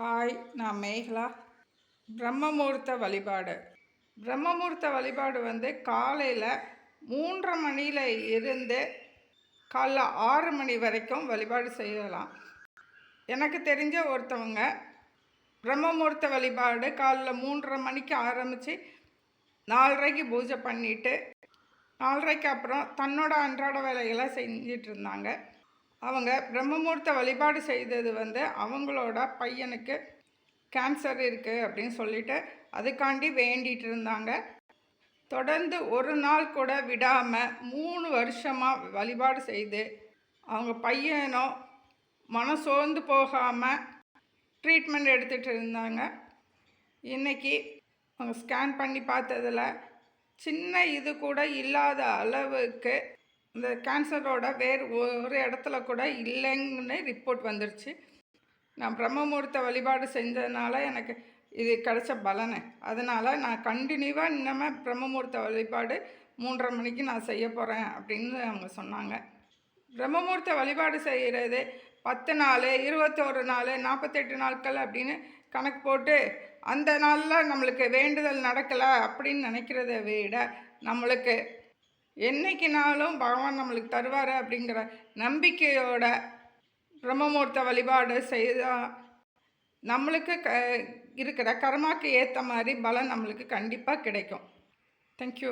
Hi நான் மேகலா. பிரம்மமுகூர்த்த வழிபாடு. பிரம்மமுகூர்த்த வழிபாடு வந்து காலையில் மூன்றரை மணியில் இருந்து காலைல ஆறு மணி வரைக்கும் வழிபாடு செய்யலாம். எனக்கு தெரிஞ்ச ஒருத்தவங்க பிரம்மமுகூர்த்த வழிபாடு காலைல மூன்றரை மணிக்கு ஆரம்பித்து நாலரைக்கு பூஜை பண்ணிவிட்டு நாலரைக்கு அப்புறம் தன்னோட அன்றாட வேலைகளை செஞ்சிட்டு இருந்தாங்க. அவங்க பிரம்மமூர்த்த வழிபாடு செய்தது வந்து அவங்களோட பையனுக்கு கேன்சர் இருக்குது அப்படின்னு சொல்லிட்டு அதுக்காண்டி வேண்டிகிட்டு இருந்தாங்க. தொடர்ந்து ஒரு நாள் கூட விடாமல் மூணு வருஷமாக வழிபாடு செய்து அவங்க பையனோ மனம் சோர்ந்து போகாமல் ட்ரீட்மெண்ட் எடுத்துகிட்டு இருந்தாங்க. இன்றைக்கி அவங்க ஸ்கேன் பண்ணி பார்த்ததில் சின்ன இது கூட இல்லாத அளவுக்கு இந்த கேன்சரோட வேறு ஒரு இடத்துல கூட இல்லைன்னு ரிப்போர்ட் வந்துருச்சு. நான் பிரம்மமுகூர்த்த வழிபாடு செஞ்சதுனால எனக்கு இது கிடச்ச பலனை. அதனால் நான் கண்டினியூவாக இன்னமே பிரம்மமுகூர்த்த வழிபாடு மூன்றரை மணிக்கு நான் செய்ய போகிறேன் அப்படின்னு அவங்க சொன்னாங்க. பிரம்மமுகூர்த்த வழிபாடு செய்கிறது பத்து நாள் இருபத்தோரு நாள் நாற்பத்தெட்டு நாட்கள் அப்படின்னு கணக்கு போட்டு அந்த நாளில் நம்மளுக்கு வேண்டுதல் நடக்கலை அப்படின்னு நினைக்கிறத விட நம்மளுக்கு என்றைக்குனாலும் பகவான் நம்மளுக்கு தருவார் அப்படிங்கிற நம்பிக்கையோட பிரம்மமூர்த்த வழிபாடு செய்தால் நம்மளுக்கு க இருக்கிற கர்மாக்கு ஏற்ற மாதிரி பலன் நம்மளுக்கு கண்டிப்பாக கிடைக்கும். தேங்க்யூ